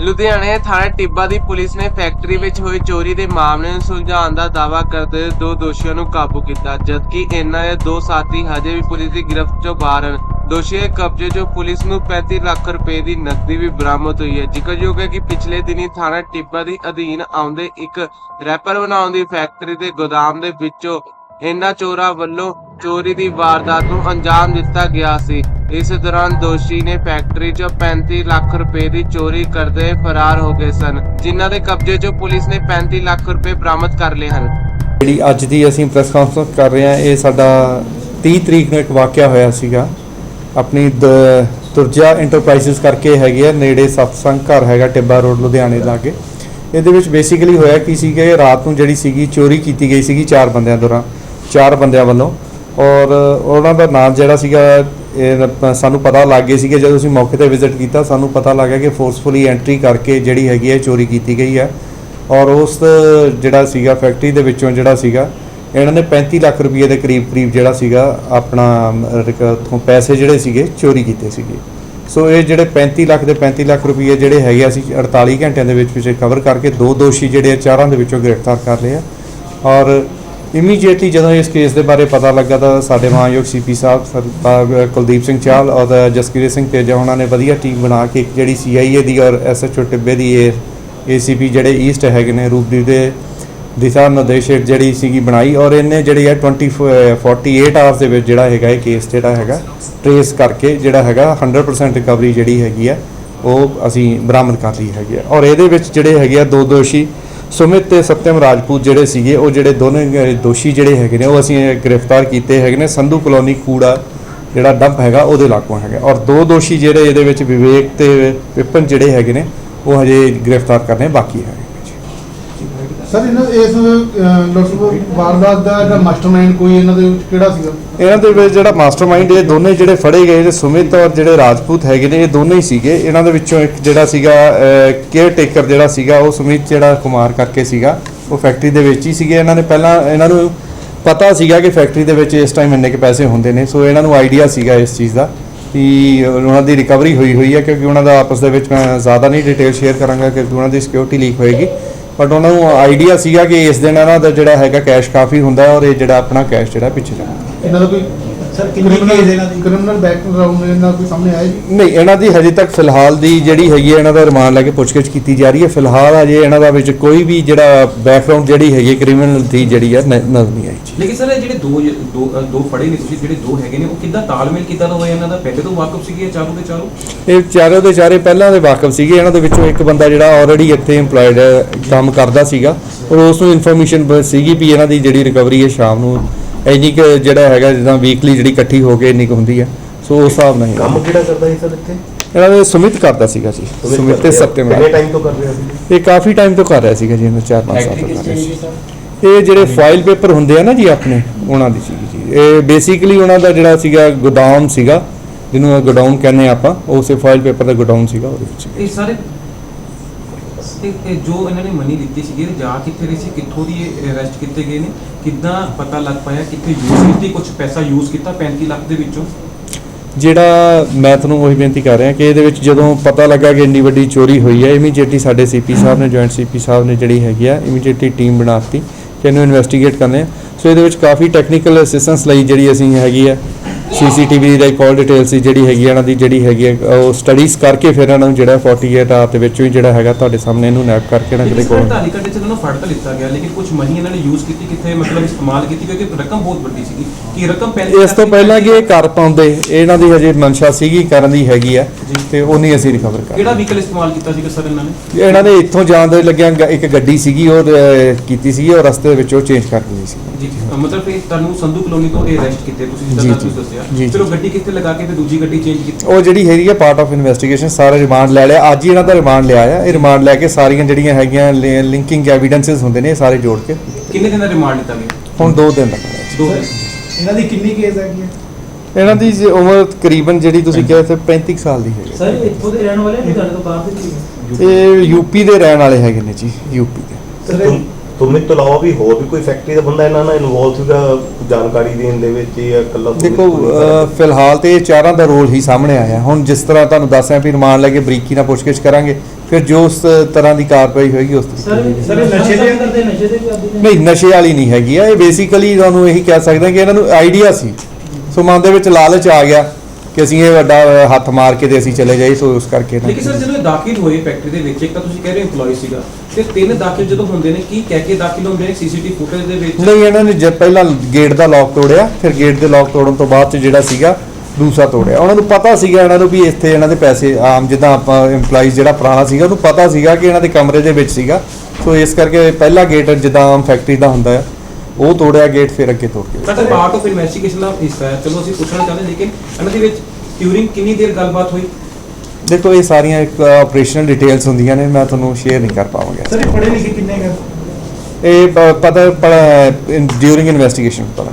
ਲੁਧਿਆਣੇ ਥਾਣਾ ਟਿੱਬਾ ਦੀ ਪੁਲਿਸ ਨੇ ਫੈਕਟਰੀ ਵਿੱਚ ਹੋਈ ਚੋਰੀ ਦੇ ਮਾਮਲੇ ਨੂੰ ਸੁਲਝਾਉਣ ਦਾ ਦਾਅਵਾ ਕਰਦੇ ਹੋਏ ਦੋ ਦੋਸ਼ੀਆਂ ਨੂੰ ਕਾਬੂ ਕੀਤਾ, ਜਦਕਿ ਇਹਨਾਂ ਦੇ ਦੋ ਸਾਥੀ ਹਜੇ ਵੀ ਪੁਲਿਸ ਦੀ ਗ੍ਰਿਫਤ ਚੋਂ ਬਾਹਰ ਹਨ। ਦੋਸ਼ੀਆਂ ਦੇ ਕਬਜ਼ੇ 'ਚੋਂ ਪੁਲਿਸ ਨੂੰ 35 ਲੱਖ ਰੁਪਏ ਦੀ ਨਕਦੀ ਵੀ ਬਰਾਮਦ ਹੋਈ ਹੈ। ਜ਼ਿਕਰਯੋਗ ਹੈ ਕਿ ਪਿਛਲੇ ਦਿਨੀ ਥਾਣਾ ਟਿੱਬਾ ਦੇ ਅਧੀਨ ਆਉਂਦੇ ਇੱਕ ਰੈਪਰ ਬਣਾਉਣ ਦੀ ਫੈਕਟਰੀ ਦੇ ਗੋਦਾਮ ਦੇ ਵਿੱਚੋਂ ਇਹਨਾਂ ਚੋਰਾਂ ਵੱਲੋਂ ਚੋਰੀ ਦੀ ਵਾਰਦਾਤ ਨੂੰ ਅੰਜਾਮ ਦਿੱਤਾ ਗਿਆ ਸੀ। ਇਸ ਦੌਰਾਨ ਦੋਸ਼ੀ ਨੇ ਫੈਕਟਰੀ 'ਚੋਂ 35 ਲੱਖ ਰੁਪਏ ਦੀ ਚੋਰੀ ਕਰਦੇ ਫਰਾਰ ਹੋ ਗਏ ਸਨ, ਜਿਨ੍ਹਾਂ ਦੇ ਕਬਜ਼ੇ 'ਚੋਂ ਪੁਲਿਸ ਨੇ 35 ਲੱਖ ਰੁਪਏ ਬਰਾਮਦ ਕਰ ਲਏ ਹਨ। ਜਿਹੜੀ ਅੱਜ ਦੀ ਅਸੀਂ ਪ੍ਰੈਸ ਕਾਨਫਰੰਸ ਕਰ ਰਹੇ ਹਾਂ, ਇਹ ਸਾਡਾ 30 ਤਰੀਕ ਨੂੰ ਇੱਕ ਵਾਕਿਆ ਹੋਇਆ ਸੀਗਾ। ਆਪਣੀ ਤੁਰਜਾ ਇੰਟਰਪ੍ਰਾਈਜ਼ਸ ਕਰਕੇ ਹੈਗੀ ਆ, ਨੇੜੇ ਸਤਸੰਗ ਘਰ ਹੈਗਾ ਟਿੱਬਾ ਰੋਡ, ਲੁਧਿਆਣੇ ਲਾਗੇ ਇਹਦੇ ਵਿੱਚ ਬੇਸਿਕਲੀ ਹੋਇਆ ਕੀ ਸੀਗਾ ਰਾਤ ਨੂੰ ਜਿਹੜੀ ਸੀਗੀ, ਚੋਰੀ ਕੀਤੀ ਗਈ ਸੀਗੀ ਚਾਰ ਬੰਦਿਆਂ ਦੌਰਾਨ ਚਾਰ ਬੰਦਿਆਂ ਵੱਲੋਂ। ਔਰ ਉਹਨਾਂ ਦਾ ਨਾਮ ਜਿਹੜਾ ਸੀਗਾ ਇਹ ਸਾਨੂੰ ਪਤਾ ਲੱਗ ਗਿਆ ਸੀਗਾ ਜਦੋਂ ਅਸੀਂ ਮੌਕੇ ਤੇ ਵਿਜ਼ਿਟ ਕੀਤਾ ਸਾਨੂੰ ਪਤਾ ਲੱਗਾ ਕਿ ਫੋਰਸਫੁਲੀ ਐਂਟਰੀ ਕਰਕੇ ਜਿਹੜੀ ਹੈਗੀ ਹੈ ਚੋਰੀ ਕੀਤੀ ਗਈ ਹੈ। ਔਰ ਉਸ ਜਿਹੜਾ ਸੀਗਾ ਫੈਕਟਰੀ ਦੇ ਵਿੱਚੋਂ ਜਿਹੜਾ ਸੀਗਾ ਇਹਨਾਂ ਨੇ 35 ਲੱਖ ਰੁਪਏ ਦੇ ਕਰੀਬ ਕਰੀਬ ਜਿਹੜਾ ਸੀਗਾ ਆਪਣਾ ਅਮ, ਉੱਥੋਂ ਪੈਸੇ ਜਿਹੜੇ ਸੀਗੇ ਚੋਰੀ ਕੀਤੇ ਸੀਗੇ। ਸੋ ਇਹ ਜਿਹੜੇ 35 ਲੱਖ ਦੇ 35 ਲੱਖ ਰੁਪਏ ਜਿਹੜੇ ਹੈਗੇ ਅਸੀਂ 48 ਘੰਟਿਆਂ ਦੇ ਵਿੱਚ ਵਿੱਚ ਕਵਰ ਕਰਕੇ ਦੋ ਦੋਸ਼ੀ ਜਿਹੜੇ ਆ ਚਾਰਾਂ ਦੇ ਵਿੱਚੋਂ ਗ੍ਰਿਫਤਾਰ ਕਰ ਲਏ ਆ। ਔਰ ਇਮੀਡੀਏਟਲੀ ਜਦੋਂ ਇਸ ਕੇਸ ਦੇ ਬਾਰੇ ਪਤਾ ਲੱਗਾ ਤਾਂ ਸਾਡੇ ਮਾਨਯੋਗ ਸੀਪੀ ਸਾਹਿਬ ਸਰਦਾਰ ਕੁਲਦੀਪ ਸਿੰਘ ਚਾਹਲ ਔਰ ਜਸਕੀਰ ਸਿੰਘ ਤੇਜਾ, ਉਹਨਾਂ ਨੇ ਵਧੀਆ ਟੀਮ ਬਣਾ ਕੇ ਇੱਕ ਜਿਹੜੀ ਸੀਆਈਏ ਦੀ ਔਰ ਐਸਐਚਓ ਟਿੱਬੇ ਦੀ ਇਹ ਏਸੀਪੀ ਜਿਹੜੇ ਈਸਟ ਹੈਗੇ ਨੇ ਰੂਪਦੀਪ ਦੇ ਦਿਸ਼ਾ ਨਿਰਦੇਸ਼ਕ ਜਿਹੜੀ ਸੀਗੀ ਬਣਾਈ ਔਰ ਇਹਨੇ ਜਿਹੜੀ ਹੈ 20 48 ਆਵਰਸ ਦੇ ਵਿੱਚ ਜਿਹੜਾ ਹੈਗਾ ਇਹ ਕੇਸ ਜਿਹੜਾ ਹੈਗਾ ਟ੍ਰੇਸ ਕਰਕੇ ਜਿਹੜਾ ਹੈਗਾ 100% ਰਿਕਵਰੀ ਜਿਹੜੀ ਹੈਗੀ ਆ ਉਹ ਅਸੀਂ ਬਰਾਮਦ ਕਰ ਲਈ ਹੈਗੀ ਆ ਔਰ ਇਹਦੇ ਵਿੱਚ ਜਿਹੜੇ ਹੈਗੇ ਆ ਦੋ ਦੋਸ਼ੀ ਸੁਮਿਤ ਤੇ ਸਤਿਮ ਰਾਜਪੂਤ ਜਿਹੜੇ ਸੀਗੇ, ਉਹ ਜਿਹੜੇ ਦੋਨੇ ਦੋਸ਼ੀ ਜਿਹੜੇ ਹੈਗੇ ਨੇ, ਉਹ ਅਸੀਂ ਗ੍ਰਿਫਤਾਰ ਕੀਤੇ ਹੈਗੇ ਨੇ। ਸੰਧੂ ਕਲੋਨੀ ਕੂੜਾ ਜਿਹੜਾ ਡੰਪ ਹੈਗਾ, ਉਹਦੇ ਲਾਗੋਂ ਹੈਗਾ। ਔਰ ਦੋ ਦੋਸ਼ੀ ਜਿਹੜੇ ਇਹਦੇ ਵਿੱਚ ਵਿਵੇਕ ਤੇ ਵਿਪਨ ਜਿਹੜੇ ਹੈਗੇ ਨੇ, ਉਹ ਹਜੇ ਗ੍ਰਿਫਤਾਰ ਕਰਨੇ ਬਾਕੀ ਹੈਗੇ। ਸਰ, ਇਹਨਾਂ ਇਸ ਲੁੱਟ ਵਾਰਦਾਤ ਦਾ ਜਿਹੜਾ ਮਾਸਟਰਮਾਈਂਡ ਕੋਈ ਇਹਨਾਂ ਦੇ ਵਿੱਚ ਕਿਹੜਾ ਸੀਗਾ? ਇਹਨਾਂ ਦੇ ਵਿੱਚ ਜਿਹੜਾ ਮਾਸਟਰਮਾਈਂਡ ਇਹ ਦੋਨੇ ਜਿਹੜੇ ਫੜੇ ਗਏ ਨੇ ਸੁਮਿਤ ਔਰ ਜਿਹੜੇ ਰਾਜਪੂਤ ਹੈਗੇ ਨੇ, ਇਹ ਦੋਨੇ ਹੀ ਸੀਗੇ। ਇਹਨਾਂ ਦੇ ਵਿੱਚੋਂ ਇੱਕ ਜਿਹੜਾ ਸੀਗਾ ਕੇਅਰ ਟੇਕਰ ਜਿਹੜਾ ਸੀਗਾ, ਉਹ ਸੁਮਿਤ ਜਿਹੜਾ ਕੁਮਾਰ ਕਰਕੇ ਸੀਗਾ, ਉਹ ਫੈਕਟਰੀ ਦੇ ਵਿੱਚ ਹੀ ਸੀਗੇ। ਇਹਨਾਂ ਨੇ ਪਹਿਲਾਂ ਇਹਨਾਂ ਨੂੰ ਪਤਾ ਸੀਗਾ ਕਿ ਫੈਕਟਰੀ ਦੇ ਵਿੱਚ ਇਸ ਟਾਈਮ ਇੰਨੇ ਕੁ ਪੈਸੇ ਹੁੰਦੇ ਨੇ, ਸੋ ਇਹਨਾਂ ਨੂੰ ਆਈਡੀਆ ਸੀਗਾ ਇਸ ਚੀਜ਼ ਦਾ ਕਿ ਉਹਨਾਂ ਦੀ ਰਿਕਵਰੀ ਹੋਈ ਹੋਈ ਹੈ, ਕਿਉਂਕਿ ਉਹਨਾਂ ਦਾ ਆਪਸ ਦੇ ਵਿੱਚ ਮੈਂ ਜ਼ਿਆਦਾ ਨਹੀਂ ਡਿਟੇਲ ਸ਼ੇਅਰ ਕਰਾਂਗਾ, ਕਿਉਂਕਿ ਉਹਨਾਂ ਦੀ ਸਿਕਿਉਰਿਟੀ ਲੀਕ ਹੋਏਗੀ। ਬਟ ਉਹਨਾਂ ਨੂੰ ਆਈਡੀਆ ਸੀਗਾ ਕਿ ਇਸ ਦਿਨ ਇਹਨਾਂ ਦਾ ਜਿਹੜਾ ਹੈਗਾ ਕੈਸ਼ ਕਾਫੀ ਹੁੰਦਾ ਔਰ ਇਹ ਜਿਹੜਾ ਆਪਣਾ ਕੈਸ਼ ਜਿਹੜਾ ਪਿੱਛੇ ਜਾਣਾ। ਇਹਨਾਂ ਦਾ ਕੋਈ ਸਰ ਕਿੰਨੀ ਕੇਸ ਇਹਨਾਂ ਦੀ? ਕ੍ਰਿਮੀਨਲ ਬੈਕਗ੍ਰਾਉਂਡ ਇਹਨਾਂ ਦਾ ਕੋਈ ਸਾਹਮਣੇ ਆਇਆ ਜੀ। ਨਹੀਂ ਇਹਨਾਂ ਦੀ ਹਜੇ ਤੱਕ ਫਿਲਹਾਲ ਦੀ ਜਿਹੜੀ ਹੈਗੀ ਹੈ ਇਹਨਾਂ ਦਾ ਰਿਮਾਂਡ ਲੈ ਕੇ ਪੁੱਛਗਿੱਛ ਕੀਤੀ ਜਾ ਰਹੀ ਹੈ। ਫਿਲਹਾਲ ਅਜੇ ਇਹਨਾਂ ਦਾ ਵਿੱਚ ਕੋਈ ਵੀ ਜਿਹੜਾ ਬੈਕਗ੍ਰਾਉਂਡ ਜਿਹੜੀ ਹੈਗੀ ਕ੍ਰਿਮੀਨਲ ਦੀ ਜਿਹੜੀ ਹੈ ਨ- ਨਜ਼ਰ ਨਹੀਂ ਆਈ ਜੀ। ਲੇਕਿਨ ਸਰ ਇਹ ਜਿਹੜੇ ਦੋ ਦੋ ਅ, ਦੋ ਫੜੇ ਨੇ ਤੁਸੀਂ ਜਿਹੜੇ ਦੋ ਹੈਗੇ ਨੇ ਉਹ ਕਿੱਦਾਂ ਤਾਲਮੇਲ ਕਿੱਦਾਂ ਦਾ ਹੋਇਆ? ਇਹਨਾਂ ਦਾ ਪਹਿਲੇ ਤੋਂ ਵਾਕਫ ਸੀਗੇ ਇਹ ਚਾਰੋਂ ਦੇ ਚਾਰੋਂ? ਇਹ ਚਾਰੋਂ ਦੇ ਚਾਰੇ ਪਹਿਲਾਂ ਦੇ ਵਾਕਫ ਸੀਗੇ। ਇਹਨਾਂ ਦੇ ਵਿੱਚੋਂ ਇੱਕ ਬੰਦਾ ਜਿਹੜਾ ਆਲਰੇਡੀ ਇੱਥੇ EMPLOYED ਕੰਮ ਕਰਦਾ ਸੀਗਾ। ਔਰ ਉਸ ਨੂੰ ਇਨਫੋਰਮੇਸ਼ਨ ਸੀਗੀ ਵੀ ਇਹਨਾਂ ਦੀ ਜਿਹੜੀ ਰਿਕਵਰੀ ਹੈ ਸ਼ਾਮ ਨੂੰ ਇੰਨੀ ਕੁ ਜਿਹੜਾ ਹੈਗਾ ਜਿੱਦਾਂ ਵੀਕਲੀ ਜਿਹੜੀ ਇਕੱਠੀ ਹੋ ਕੇ ਇੰਨੀ ਕੁ ਹੁੰਦੀ ਹੈ। ਸੋ ਉਸ ਹਿਸਾਬ ਨਾਲ ਹੀ ਕੰਮ ਕਿਹੜਾ ਕਰਦਾ ਸੀ ਸਰ ਇੱਥੇ? ਇਹਨਾਂ ਦੇ ਸੁਮਿਤ ਕਰਦਾ ਸੀਗਾ ਜੀ। ਸੁਮਿਤ ਤੇ ਸਤਿਅਮ ਕਿੰਨੇ ਟਾਈਮ ਤੋਂ ਕਰ ਰਿਹਾ ਸੀ ਇਹ ਕਾਫੀ ਟਾਈਮ ਤੋਂ ਕਰ ਰਿਹਾ ਸੀਗਾ ਜੀ ਇਹਨਾਂ 4-5 ਸਾਲ ਤੋਂ ਕਰ ਰਿਹਾ ਸੀ। ਇਹ ਜਿਹੜੇ ਫਾਈਲ ਪੇਪਰ ਹੁੰਦੇ ਆ ਨਾ ਜੀ ਆਪਣੇ ਉਹਨਾਂ ਦੀ ਸੀਗੀ ਜੀ। ਇਹ ਬੇਸਿਕਲੀ ਉਹਨਾਂ ਦਾ ਜਿਹੜਾ ਸੀਗਾ ਗੋਦਾਮ ਸੀਗਾ ਜਿਹਨੂੰ ਗੋਡਾਊਨ ਕਹਿੰਦੇ ਆ ਆਪਾਂ ਉਸੇ ਫਾਈਲ ਪੇਪਰ ਦਾ ਗੋਡਾਊਨ ਸੀਗਾ ਉਹਦੇ ਵਿੱਚ। ਇਹ ਸਾਰੇ ਤੇ ਇਹ ਜੋ ਇਹਨਾਂ ਨੇ ਮਨੀ ਦਿੱਤੀ ਸੀਗੀ, ਇਹ ਜਾ ਕਿੱਥੇ ਰਹੀ ਸੀ? ਕਿੱਥੋਂ ਦੀ ਅਰੈਸਟ ਕੀਤੇ ਗਏ ਨੇ? ਕਿੱਦਾਂ ਪਤਾ ਲੱਗ ਪਾਇਆ ਕਿੱਥੇ ਯੂਜ਼ ਕੀਤੀ ਕੁਝ ਪੈਸਾ ਯੂਜ਼ ਕੀਤਾ 35 ਲੱਖ ਦੇ ਵਿੱਚੋਂ? ਜਿਹੜਾ ਮੈਂ ਤੁਹਾਨੂੰ ਉਹੀ ਬੇਨਤੀ ਕਰ ਰਿਹਾ ਕਿ ਇਹਦੇ ਵਿੱਚ ਜਦੋਂ ਪਤਾ ਲੱਗਾ ਕਿ ਇੰਨੀ ਵੱਡੀ ਚੋਰੀ ਹੋਈ ਹੈ ਇਮੀਡੀਏਟਲੀ ਸਾਡੇ ਸੀਪੀ ਸਾਹਿਬ ਨੇ ਜੁਆਇੰਟ ਸੀਪੀ ਸਾਹਿਬ ਨੇ ਜਿਹੜੀ ਹੈਗੀ ਆ ਇਮੀਡੀਏਟਲੀ ਟੀਮ ਬਣਾਤੀ ਕਿ ਇਹਨੂੰ ਇਨਵੈਸਟੀਗੇਟ ਕਰਨੇ ਆ। ਸੋ ਇਹਦੇ ਵਿੱਚ ਕਾਫੀ ਟੈਕਨੀਕਲ ਅਸਿਸਟੈਂਸ ਲਈ ਜਿਹੜੀ ਅਸੀਂ ਹੈਗੀ ਆ ਸੀਸੀਟੀਵੀ ਦੀ ਕਾਲ ਡਿਟੇਲਸ ਦੀ ਜਿਹੜੀ ਹੈਗੀ ਇਹਨਾਂ ਦੀ ਜਿਹੜੀ ਹੈਗੀ ਉਹ ਸਟੱਡੀਜ਼ ਕਰਕੇ ਫਿਰ ਇਹਨਾਂ ਨੂੰ ਜਿਹੜਾ 48 ਆਰ ਦੇ ਵਿੱਚੋਂ ਹੀ ਜਿਹੜਾ ਹੈਗਾ ਤੁਹਾਡੇ ਸਾਹਮਣੇ ਇਹਨੂੰ ਨੈਪ ਕਰਕੇ ਇਹਨਾਂ ਦੇ ਲੇਕਿਨ ਕੋਲ। ਢਾਲੀ ਘੰਟੇ ਚ ਇਹਨਾਂ ਨੂੰ ਫੜ ਤਾਂ ਲਿੱਤਾ ਗਿਆ ਲੇਕਿਨ ਕੁਝ ਮਨੀ ਇਹਨਾਂ ਨੇ ਯੂਜ਼ ਕੀਤੀ ਕਿੱਥੇ ਮਤਲਬ ਇਸਤੇਮਾਲ ਕੀਤੀ ਕਿਉਂਕਿ ਰਕਮ ਬਹੁਤ ਵੱਡੀ ਸੀਗੀ। ਕਿ ਰਕਮ ਪਹਿਲੇ ਇਸ ਤੋਂ ਪਹਿਲਾਂ ਕਿ ਇਹ ਕਰ ਪਾਉਂਦੇ ਇਹਨਾਂ ਦੀ ਹਜੇ ਮਨਸ਼ਾ ਸੀਗੀ ਕਰਨ ਦੀ ਹੈਗੀ ਆ ਜੀ। ਤੇ ਉਹ ਨਹੀਂ ਅਸੀਂ ਰਿਕਵਰ ਕਰ ਕਿਹੜਾ ਵਹੀਕਲ ਇਸਤੇਮਾਲ ਕੀਤਾ ਸੀਗਾ ਸਰ ਇਹਨਾਂ ਨੇ? ਇਹਨਾਂ ਨੇ ਇੱਥੋਂ ਜਾਣ ਦੇ ਲੱਗਿਆ ਗ- ਇੱਕ ਗੱਡੀ ਸੀਗੀ ਉਹ ਅਹ, ਕੀਤੀ ਸੀਗੀ ਔਰ ਰਸਤੇ ਦੇ ਵਿੱਚ ਉਹ ਚੇਂਜ ਕਰ ਦਿੱਤੀ ਸੀ। ਜੀ ਜੀ। ਅ, ਮਤਲਬ ਕਿ ਤੁਹਾਨੂੰ ਸੰਧੂ ਕਲੋਨੀ ਤੋਂ ਇਹ ਅਰੈਸਟ ਕੀਤੇ ਤੁਸੀਂ ਜੀ, ਜਿੱਦਾਂ ਜੀ। ਤੁਸੀਂ ਦੱਸਿਆ। ਜੀ, ਜੀ। ਚਲੋ ਗੱਡੀ ਕਿੱਥੇ ਲਗਾ ਕੇ ਫਿਰ ਦੂਜੀ ਗੱਡੀ ਚੇਂਜ ਕੀਤੀ? ਉਹ ਜਿਹੜੀ ਹੈਗੀ ਆ ਪਾਰਟ ਆਫ ਇਨਵੈਸਟੀਗੇਸ਼ਨ ਸਾਰਾ ਰਿਮਾਂਡ ਲੈ ਲਿਆ। ਅੱਜ ਹੀ ਇਹਨਾਂ ਦਾ ਰਿਮਾਂਡ ਲਿਆ ਆ। ਇਹ ਰਿਮਾਂਡ ਲੈ ਕੇ ਸਾਰੀਆਂ ਜਿਹੜੀਆਂ ਹੈਗੀਆਂ ਲਿੰਕਿੰਗ ਐਵੀਡੈਂਸਸ ਹੁੰਦੇ ਨੇ ਇਹ ਸਾਰੇ ਜੋੜ ਕੇ। ਕਿੰਨੇ ਦਿਨ ਦਾ ਰਿਮਾਂਡ ਲਿੱਤਾ ਗਿਆ? ਹੁਣ 2 ਦਿਨ ਦਾ। ਹੋਇਆ ਜੀ। ਦੋ ਦਿਨ। ਇਹਨਾਂ ਦੀ ਕਿੰਨੀ ਕੇਸ ਹੈਗੀ ਹੈ ਇਹਨਾਂ ਦੀ ਜੇ ਉਮਰ ਤਕਰੀਬਨ ਜਿਹੜੀ ਤੁਸੀਂ ਕਿਹਾ ਤੇ 35 ਸਾਲ ਦੀ ਹੈਗੀ ਸਰ ਇੱਥੋਂ ਦੇ ਰਹਿਣ ਵਾਲੇ ਲੁਧਿਆਣੇ ਤੋਂ ਬਾਹਰ ਦੇ ਇਹ ਯੂਪੀ ਦੇ ਰਹਿਣ ਵਾਲੇ ਹੈਗੇ ਨੇ ਜੀ ਯੂਪੀ ਦੇ। ਸਰ ਤੁਮ ਤੁਮੇ ਤੋਂ ਇਲਾਵਾ ਵੀ ਹੋਰ ਵੀ ਕੋਈ ਫੈਕਟਰੀ ਦਾ ਬੰਦਾ ਇਹਨਾਂ ਨਾਲ ਇਨਵੋਲਵ ਸੀਗਾ ਜਾਣਕਾਰੀ ਦੇਣ ਦੇ ਵਿੱਚ ਜਾਂ ਇਕੱਲਾ ਦੇਖੋ ਫਿਲਹਾਲ ਤੇ ਇਹ ਚਾਰਾਂ ਦਾ ਰੋਲ ਹੀ ਸਾਹਮਣੇ ਆਇਆ। ਹੁਣ ਜਿਸ ਤਰ੍ਹਾਂ ਤੁਹਾਨੂੰ ਦੱਸਿਆ ਵੀ ਰਿਮਾਂਡ ਲੈ ਕੇ ਬਰੀਕੀ ਨਾਲ ਪੁੱਛਗਿੱਛ ਕਰਾਂਗੇ ਫਿਰ ਜੋ ਉਸ ਤਰ੍ਹਾਂ ਦੀ ਕਾਰਵਾਈ ਹੋਏਗੀ ਉਸ ਤਰੀਕੇ ਸਰ ਦੀ ਸਰ ਇਹ ਨਸ਼ੇ ਦੇ ਨਸ਼ੇ ਦੇ ਵੀ ਆਦੀ ਨੇ ਨਹੀਂ ਨਸ਼ੇ ਵਾਲੀ ਨਹੀਂ ਹੈਗੀ ਆ। ਇਹ ਬੇਸਿਕਲੀ ਤੁਹਾਨੂੰ ਇਹੀ ਕਹਿ ਸਕਦੇ ਹਾਂ ਕਿ ਇਹਨਾਂ ਨੂੰ ਆਈਡੀਆ ਸੀ। ਸੋ ਮਨ ਦੇ ਵਿੱਚ ਲਾਲਚ ਆ ਗਿਆ ਕਿ ਅਸੀਂ ਇਹ ਵੱਡਾ ਹੱਥ ਮਾਰ ਕੇ ਤੇ ਅਸੀਂ ਚਲੇ ਜਾਈ ਸੋ ਉਸ ਕਰਕੇ ਨਾ ਲੇਕਿਨ ਸਰ ਜਦੋਂ ਇਹ ਦਾਖਲ ਹੋਏ ਫੈਕਟਰੀ ਦੇ ਵਿੱਚ ਇੱਕ ਤਾਂ ਤੁਸੀਂ ਕਹਿ ਰਹੇ EMPLOYE ਸੀਗਾ। ਤੇ ਤਿੰਨ ਦਾਖਲ ਜਦੋਂ ਹੁੰਦੇ ਨੇ ਕੀ ਕਹਿ ਕੇ ਦਾਖਲ ਹੁੰਦੇ ਨੇ ਸੀਸੀਟੀਵੀ ਫੁਟੇਜ ਦੇ ਵਿੱਚ? ਨਹੀਂ ਇਹਨਾਂ ਨੇ ਜੇ ਪਹਿਲਾਂ ਗੇਟ ਦਾ ਲੌਕ ਤੋੜਿਆ ਫਿਰ ਗੇਟ ਦੇ ਲੌਕ ਤੋੜਨ ਤੋਂ ਬਾਅਦ ਚ ਜਿਹੜਾ ਸੀਗਾ ਦੂਸਰਾ ਤੋੜਿਆ। ਉਹਨਾਂ ਨੂੰ ਪਤਾ ਸੀਗਾ ਇਹਨਾਂ ਨੂੰ ਵੀ ਇੱਥੇ ਇਹਨਾਂ ਦੇ ਪੈਸੇ ਆਮ ਜਿੱਦਾਂ ਆਪਾਂ EMPLOYEES ਜਿਹੜਾ ਪੁਰਾਣਾ ਸੀਗਾ ਉਹਨੂੰ ਪਤਾ ਸੀਗਾ ਕਿ ਇਹਨਾਂ ਦੇ ਕਮਰੇ ਦੇ ਵਿੱਚ ਸੀਗਾ। ਸੋ ਇਸ ਕਰਕੇ ਪਹਿਲਾ ਗੇਟ ਜਿੱਦਾਂ ਆਮ ਫੈਕਟਰੀ ਦਾ ਹੁੰਦਾ ਹੈ ਉਹ ਤੋੜਿਆ ਗੇਟ ਫਿਰ ਅੱਗੇ ਤੋੜ ਕੇ ਬਟ ਪਾਰਟ ਆਫ ਇਨਵੈਸਟੀਗੇਸ਼ਨ ਦਾ ਹਿੱਸਾ ਹੈ। ਚਲੋ ਅਸੀਂ ਪੁੱਛਣਾ ਚਾਹੁੰਦੇ ਲੇਕਿਨ ਇਹਨਾਂ ਦੇ ਵਿੱਚ ਡਿਊਰਿੰਗ ਕਿੰਨੀ ਦੇਰ ਗੱਲਬਾਤ ਹੋਈ? ਦੇਖੋ ਇਹ ਸਾਰੀਆਂ ਇੱਕ ਆਪਰੇਸ਼ਨਲ ਡਿਟੇਲਸ ਹੁੰਦੀਆਂ ਨੇ ਮੈਂ ਤੁਹਾਨੂੰ ਸ਼ੇਅਰ ਨਹੀਂ ਕਰ ਪਾਵਾਂਗਾ। ਸਰ ਇਹ ਪੜ੍ਹੇ ਲਿਖੇ ਕਿੰਨੇ ਕਰ ਇਹ ਪਤਾ ਡਿਊਰਿੰਗ ਇਨਵੈਸਟੀਗੇਸ਼ਨ ਪਤਾ।